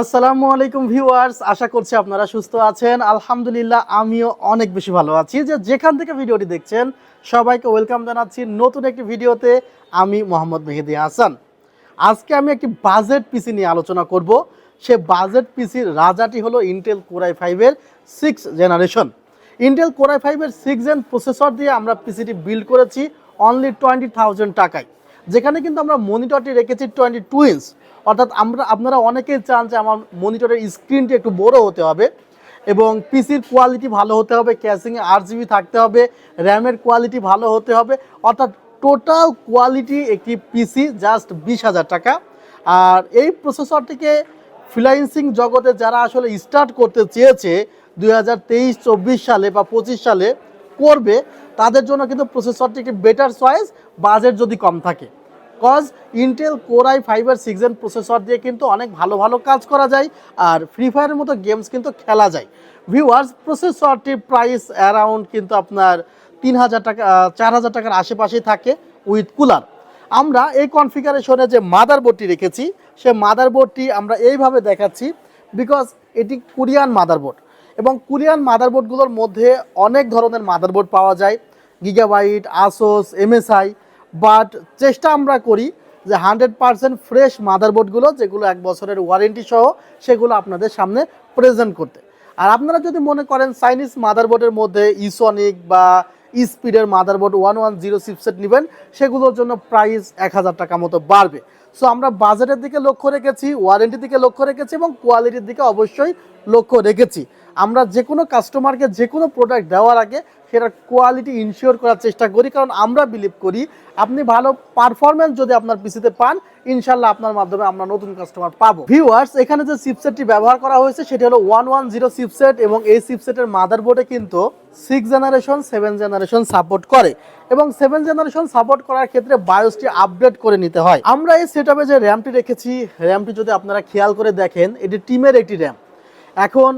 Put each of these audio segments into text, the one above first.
আসসালামু আলাইকুম ভিউয়ার্স, আশা করছি আপনারা সুস্থ আছেন। আলহামদুলিল্লাহ, আমিও অনেক বেশি ভালো আছি। যে যেখান থেকে ভিডিওটি দেখছেন, সবাইকে ওয়েলকাম জানাচ্ছি নতুন একটি ভিডিওতে। আমি মোহাম্মদ মেহেদি হাসান। আজকে আমি একটি বাজেট পিসি নিয়ে আলোচনা করব। সে বাজেট পিসির রাজাটি হলো ইন্টেল কোরাই ফাইভের six generation Intel core i ফাইভের সিক্স জেন প্রসেসর দিয়ে আমরা পিসিটি বিল্ড করেছি অনলি টোয়েন্টি থাউজেন্ড টাকায়। যেখানে কিন্তু আমরা মনিটরটি রেখেছি টোয়েন্টি টু ইঞ্চ অর্থাৎ আমরা, আপনারা অনেকেই চান যে আমার মনিটরের স্ক্রিনটি একটু বড় হতে হবে এবং পিসির কোয়ালিটি ভালো হতে হবে ক্যাশিংয়ে আট জিবি থাকতে হবে র্যামের কোয়ালিটি ভালো হতে হবে। অর্থাৎ টোটাল কোয়ালিটি একটি পিসি জাস্ট বিশ হাজার টাকা। আর এই প্রসেসরটিকে ফ্রিলান্সিং জগতে যারা আসলে স্টার্ট করতে চেয়েছে, দুই হাজার তেইশ, চব্বিশ সালে বা পঁচিশ সালে করবে, তাদের জন্য কিন্তু প্রসেসরটি একটি বেটার চয়েস বাজেট যদি কম থাকে। কজ ইন্টেল কোরাই ফাইবার সিক্সেন প্রসেসর দিয়ে কিন্তু অনেক ভালো ভালো কাজ করা যায়, আর ফ্রি ফায়ারের মতো গেমস কিন্তু খেলা যায়। ভিউয়ার্স প্রসেসরটির প্রাইস অ্যারাউন্ড কিন্তু আপনার তিন হাজার টাকা চার হাজার টাকার আশেপাশেই থাকে উইথ কুলার আমরা এই কনফিগারেশনে যে মাদারবোর্ডটি রেখেছি, সে মাদারবোর্ডটি আমরা এইভাবে দেখাচ্ছি বিকজ এটি কোরিয়ান মাদারবোর্ড এবং কোরিয়ান মাদারবোর্ডগুলোর মধ্যে অনেক ধরনের মাদারবোর্ড পাওয়া যায় গিগাবাইট আসোস এমএসআই বাট চেষ্টা আমরা করি যে হান্ড্রেড পারসেন্ট ফ্রেশ মাদারবোর্ডগুলো, যেগুলো এক বছরের ওয়ারেন্টি সহ, সেগুলো আপনাদের সামনে প্রেজেন্ট করতে। আর আপনারা যদি মনে করেন চাইনিজ মাদারবোর্ডের মধ্যে ইসনিক বা স্পিডের motherboard one one zero chipset নেবেন, সেগুলোর জন্য প্রাইস এক হাজার টাকা মতো বাড়বে। সো আমরা বাজেটের দিকে লক্ষ্য রেখেছি ওয়ারেন্টির দিকে লক্ষ্য রেখেছি এবং কোয়ালিটির দিকে অবশ্যই লক্ষ্য রেখেছি। আমরা যে কোনো কাস্টমারকে যে কোনো প্রোডাক্ট দেওয়ার আগে সেটার কোয়ালিটি ইনশিওর করার চেষ্টা করি, কারণ আমরা বিলিভ করি আপনি ভালো পারফরমেন্স যদি আপনার পিসিতে পান ইনশাল্লাহ আপনার মাধ্যমে আমরা নতুন কাস্টমার পাবো। ভিউয়ার্স এখানে যে চিপসেটটি ব্যবহার করা হয়েছে, সেটি হলো ওয়ান ওয়ান জিরো চিপসেট এবং এই চিপসেটের মাদারবোর্ডে কিন্তু six generation seven generation support করে এবং সেভেন জেনারেশন সাপোর্ট করার ক্ষেত্রে বায়োসটি আপডেট করে নিতে হয়। আমরা এই সেটআপে যে র্যামটি রেখেছি র্যামটি যদি আপনারা খেয়াল করে দেখেন, এটি টিমের একটি র্যাম এখন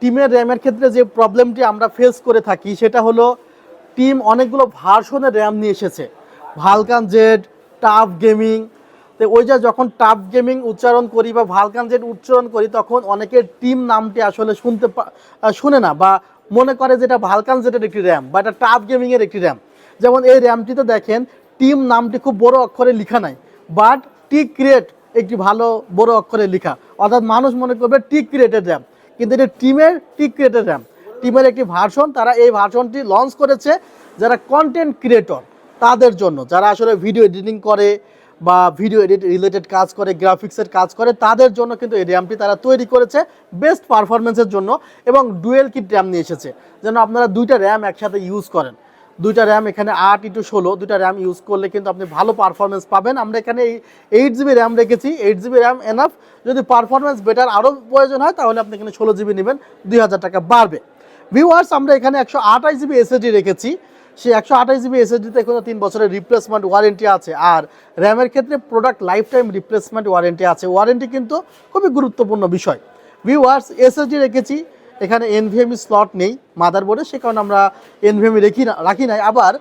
টিমের র্যামের ক্ষেত্রে যে প্রবলেমটি আমরা ফেস করে থাকি, সেটা হলো টিম অনেকগুলো ভার্সনের র্যাম নিয়ে এসেছে। ভালকান জেড টাফ গেমিং তো ওই যে যখন টাফ গেমিং উচ্চারণ করি বা ভালকান জেড উচ্চারণ করি, তখন অনেকের টিম নামটি আসলে শুনতে শুনে না বা মনে করে যে এটা ভালকান জেডের একটি র্যাম বা এটা টাফ গেমিংয়ের একটি র্যাম। যেমন এই র্যামটিতে দেখেন টিম নামটি খুব বড় অক্ষরে লেখা নাই বাট টি ক্রিয়েট একটি ভালো বড় অক্ষরে লেখা। অর্থাৎ মানুষ মনে করবে টিক ক্রিয়েটেড র্যাম কিন্তু এটা টিমের টিক ক্রিয়েটেড র্যাম টিমের একটি ভার্সন তারা এই ভার্সনটি লঞ্চ করেছে যারা কন্টেন্ট ক্রিয়েটর তাদের জন্য। যারা আসলে ভিডিও এডিটিং করে বা ভিডিও এডিট রিলেটেড কাজ করে গ্রাফিক্সের কাজ করে, তাদের জন্য কিন্তু এই র্যামটি তারা তৈরি করেছে বেস্ট পারফরমেন্সের জন্য এবং ডুয়েল কিট র্যাম নিয়ে এসেছে। যেন আপনারা দুইটা র্যাম একসাথে ইউজ করেন। দুইটা র্যাম এখানে আট ইটু ষোলো, দুইটা র্যাম ইউজ করলে কিন্তু আপনি ভালো পারফরমেন্স পাবেন। আমরা এখানে এই এইট জিবি র্যাম রেখেছি। এইট জিবি র্যাম এনাফ যদি পারফরমেন্স বেটার আরও প্রয়োজন হয়, তাহলে আপনি এখানে ষোলো জিবি নেবেন। দুই হাজার টাকা বাড়বে। ভিউয়ার্স আমরা এখানে একশো আঠাশ জিবি এসএসডি রেখেছি। সেই একশো আঠাশ জিবি এসএসডিতে এখনও তিন বছরের রিপ্লেসমেন্ট ওয়ারেন্টি আছে। আর র্যামের ক্ষেত্রে product life time replacement warranty আছে। ওয়ারেন্টি কিন্তু খুবই গুরুত্বপূর্ণ বিষয়। ভিউয়ার্স এসএসডি রেখেছি। এখানে এনভিএমই স্লট নেই মাদারবোর্ডে সে কারণে আমরা এনভিএমই রেখি না, রাখি নাই। আবার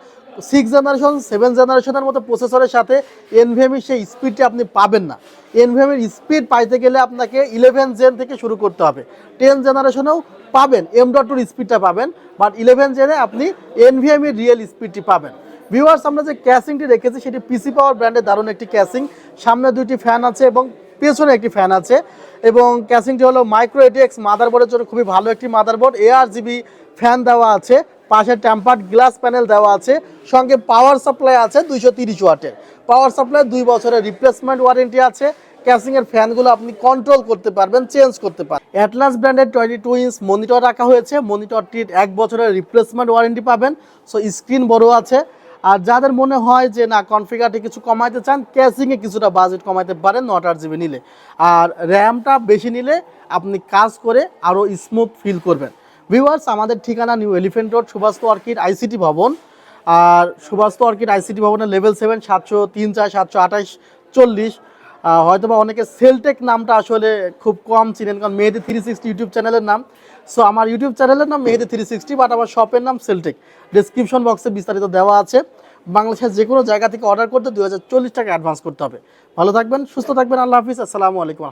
সিক্স জেনারেশন সেভেন জেনারেশনের মতো প্রসেসরের সাথে এনভিএমই সেই স্পিডটি আপনি পাবেন না। এনভিএমের স্পিড পাইতে গেলে আপনাকে ইলেভেন জেন থেকে শুরু করতে হবে। টেন জেনারেশনেও পাবেন এম ডট টুর স্পিডটা পাবেন বাট ইলেভেন জেনে আপনি এনভিএমের রিয়েল স্পিডটি পাবেন। ভিউয়ার্স আমরা যে ক্যাসিংটি রেখেছি, সেটি পিসি পাওয়ার ব্র্যান্ডের দারুণ একটি ক্যাসিং সামনে দুইটি ফ্যান আছে এবং পেছনে একটি ফ্যান আছে এবং ক্যাসিংটি হলো মাইক্রো এটিএক্স মাদারবোর্ডের জন্য খুবই ভালো একটি মাদারবোর্ড এআর জিবি ফ্যান দেওয়া আছে, পাশে ট্যাম্পার্ড গ্লাস প্যানেল দেওয়া আছে, সঙ্গে পাওয়ার সাপ্লাই আছে দুইশো তিরিশ ওয়াটের পাওয়ার সাপ্লাই দুই বছরের রিপ্লেসমেন্ট ওয়ারেন্টি আছে ক্যাসিং এর ফ্যানগুলো আপনি কন্ট্রোল করতে পারবেন চেঞ্জ করতে পারবেন। অ্যাটলাস ব্র্যান্ডের টোয়েন্টি টু ইঞ্চ মনিটর রাখা হয়েছে মনিটরটির এক বছরের রিপ্লেসমেন্ট ওয়ারেন্টি পাবেন। সো স্ক্রিন বড় আছে আর যাদের মনে হয় যে না কনফিগারটি কিছু কমাইতে চান ক্যাশিংয়ে কিছুটা বাজেট কমাইতে পারেন, নট আট জিবি নিলে। আর র্যামটা বেশি নিলে আপনি কাজ করে আরও স্মুথ ফিল করবেন। ভিউয়ার্স আমাদের ঠিকানা New Elephant Road Subhash Orchid ICT Bhaban. আর সুভাষ অর্কিড আইসিটি ভবনের লেভেল সেভেন সাতশো তিন চার, সাতশো আঠাশ, চল্লিশ। হয়তো বা অনেকে সেলটেক নামটা আসলে খুব কম চিনেন, কারণ মেহেদি থ্রি সিক্সটি ইউটিউব চ্যানেলের নাম। সো আমার ইউটিউব চ্যানেলের নাম মেহেদি থ্রি সিক্সটি বাট আমার শপের নাম সেলটেক ডিসক্রিপশন বক্সে বিস্তারিত দেওয়া আছে। বাংলাদেশের যে কোনো জায়গা থেকে অর্ডার করতে দু হাজার চল্লিশ টাকা অ্যাডভান্স করতে হবে। ভালো থাকবেন, সুস্থ থাকবেন, আল্লাহ হাফিজ। আসসালামু আলাইকুম।